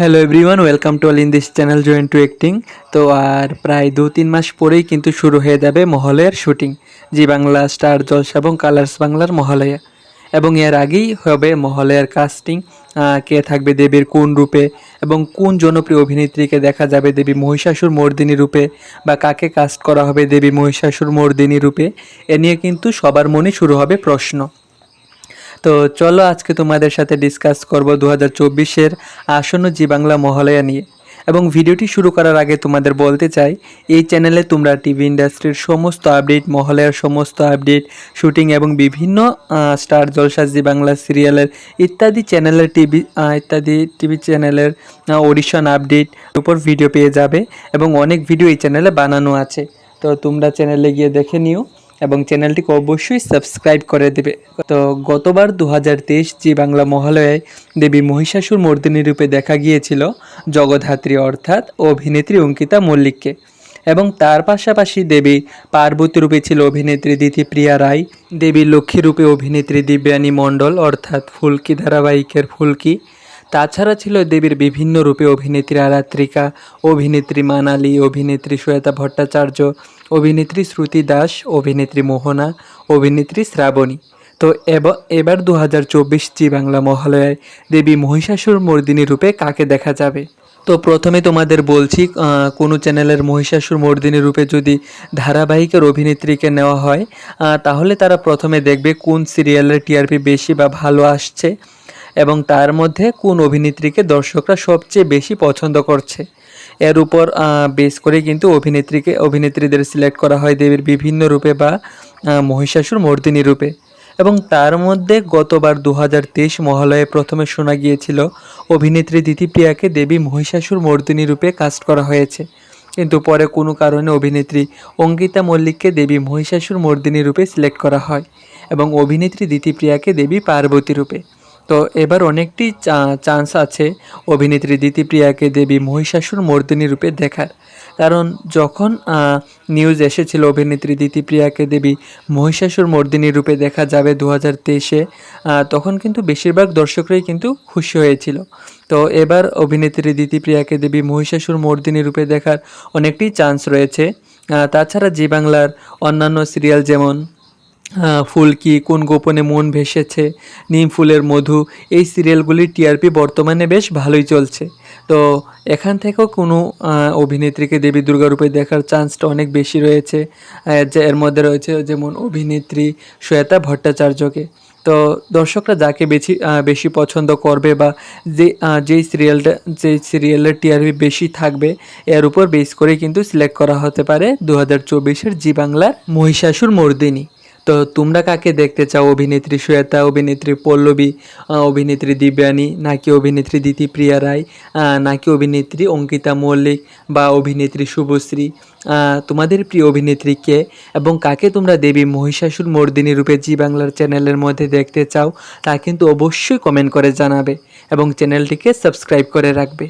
Hello everyone welcome to all in this channel join to acting তো আর প্রায় দু তিন মাস পরেই কিন্তু শুরু হয়ে যাবে মহলয়ের শুটিং, জি বাংলা স্টার জলসা এবং কালার্স বাংলার মহালয়া এবং এর আগেই হবে মহলয়ার কাস্টিং কে থাকবে দেবীর কোন রূপে এবং কোন জনপ্রিয় অভিনেত্রীকে দেখা যাবে দেবী মহিষাসুর মর্দিনী রূপে বা কাকে কাস্ট করা হবে দেবী মহিষাসুর মর্দিনী রূপে, এ নিয়ে কিন্তু সবার মনে শুরু হবে প্রশ্ন। তো চলো আজকে তোমাদের সাথে ডিসকাস করব দু হাজার চব্বিশের আসন্ন জি বাংলা মহালয়া নিয়ে। এবং ভিডিওটি শুরু করার আগে তোমাদের বলতে চাই, এই চ্যানেলে তোমরা টিভি ইন্ডাস্ট্রির সমস্ত আপডেট, মহালয়ার সমস্ত আপডেট, শুটিং এবং বিভিন্ন স্টার জলসা জি বাংলা সিরিয়ালের ইত্যাদি চ্যানেলের টিভি ইত্যাদি টিভি চ্যানেলের অডিশন আপডেট উপর ভিডিও পেয়ে যাবে এবং অনেক ভিডিও এই চ্যানেলে বানানো আছে। তো তোমরা চ্যানেলে গিয়ে দেখে নিও। এবং চ্যানেলটিকে অবশ্যই সাবস্ক্রাইব করে দেবে। তো গতবার দু হাজার তেইশ জি বাংলা মহালয়ায় দেবী মহিষাসুর মর্দিনী রূপে দেখা গিয়েছিল জগদ্ধাত্রী অর্থাৎ অভিনেত্রী অঙ্কিতা মল্লিককে। এবং তার পাশাপাশি দেবী পার্বতী রূপে ছিল অভিনেত্রী দিতি প্রিয়া রায়, দেবী লক্ষ্মী রূপে অভিনেত্রী দিব্যানী মণ্ডল অর্থাৎ ফুলকি ধারাবাহিকের ফুলকি তাছাড়া ছিল দেবীর বিভিন্ন রূপে অভিনেত্রী আরাত্রিকা অভিনেত্রী মানালি, অভিনেত্রী শ্বেতা ভট্টাচার্য, অভিনেত্রী শ্রুতি দাস, অভিনেত্রী মোহনা, অভিনেত্রী শ্রাবণী। তো এব- এবার দু হাজার চব্বিশ জি বাংলা মহালয়ায় দেবী মহিষাসুর মর্দিনী রূপে কাকে দেখা যাবে? তো প্রথমে তোমাদের বলছি কোনো চ্যানেলের মহিষাসুর মর্দিনী রূপে যদি ধারাবাহিকের অভিনেত্রীকে নেওয়া হয় তাহলে তারা প্রথমে দেখবে কোন সিরিয়ালের টিআরপি বেশি বা ভালো আসছে। এবং তার মধ্যে কোন অভিনেত্রীকে দর্শকরা সবচেয়ে বেশি পছন্দ করছে। এর উপর বেস করে কিন্তু অভিনেত্রীকে, অভিনেত্রীদের সিলেক্ট করা হয় দেবীর বিভিন্ন রূপে বা মহিষাসুর মর্দিনী রূপে। এবং তার মধ্যে গতবার দু হাজার তেইশ মহালয়ে প্রথমে শোনা গিয়েছিল, অভিনেত্রী দিতিপ্রিয়াকে দেবী মহিষাসুর মর্দিনী রূপে কাস্ট করা হয়েছে। কিন্তু পরে কোনো কারণে অভিনেত্রী অঙ্কিতা মল্লিককে দেবী মহিষাসুর মর্দিনী রূপে সিলেক্ট করা হয় এবং অভিনেত্রী দিতিপ্রিয়াকে দেবী পার্বতী রূপে। তো এবার অনেকটি চান্স আছে অভিনেত্রী দিতিপ্রিয়াকে দেবী মহিষাসুর মর্দিনী রূপে দেখার। কারণ যখন নিউজ এসেছিল অভিনেত্রী দিতিপ্রিয়াকে দেবী মহিষাসুর মর্দিনী রূপে দেখা যাবে দু হাজার তেইশে তখন কিন্তু বেশিরভাগ দর্শকরাই কিন্তু খুশি হয়েছিল। তো এবার অভিনেত্রী দিতিপ্রিয়াকে দেবী মহিষাসুর মর্দিনী রূপে দেখার অনেকটি চান্স রয়েছে। তাছাড়া জি বাংলার অন্যান্য সিরিয়াল যেমন ফুলকি কোন গোপনে মন ভেসেছে? নিম ফুলের মধু, এই সিরিয়ালগুলির টিআরপি বর্তমানে বেশ ভালোই চলছে। তো এখান থেকেও কোনো অভিনেত্রীকে দেবী দুর্গা রূপে দেখার চান্সটা অনেক বেশি রয়েছে। যে এর মধ্যে রয়েছে যেমন অভিনেত্রী শ্বেতা ভট্টাচার্যকে। তো দর্শকরা যাকে বেশি বেশি পছন্দ করবে বা যে যেই সিরিয়ালটা, যেই সিরিয়ালের টিআরপি বেশি থাকবে, এর উপর বেস করে কিন্তু সিলেক্ট করা হতে পারে দু হাজার চব্বিশের জি বাংলার মহিষাসুর মর্দিনী। তো তোমরা কাকে দেখতে চাও? অভিনেত্রী শ্বেতা, অভিনেত্রী পল্লবী অভিনেত্রী দিব্যানী, নাকি অভিনেত্রী দিতি প্রিয়া রায় নাকি অভিনেত্রী অঙ্কিতা মল্লিক বা অভিনেত্রী শুভশ্রী? তোমাদের প্রিয় অভিনেত্রী কে? এবং কাকে তোমরা দেবী মহিষাসুর মর্দিনী রূপে জি বাংলার চ্যানেলের মধ্যে দেখতে চাও, তা কিন্তু অবশ্যই কমেন্ট করে জানাবে এবং চ্যানেলটিকে সাবস্ক্রাইব করে রাখবে।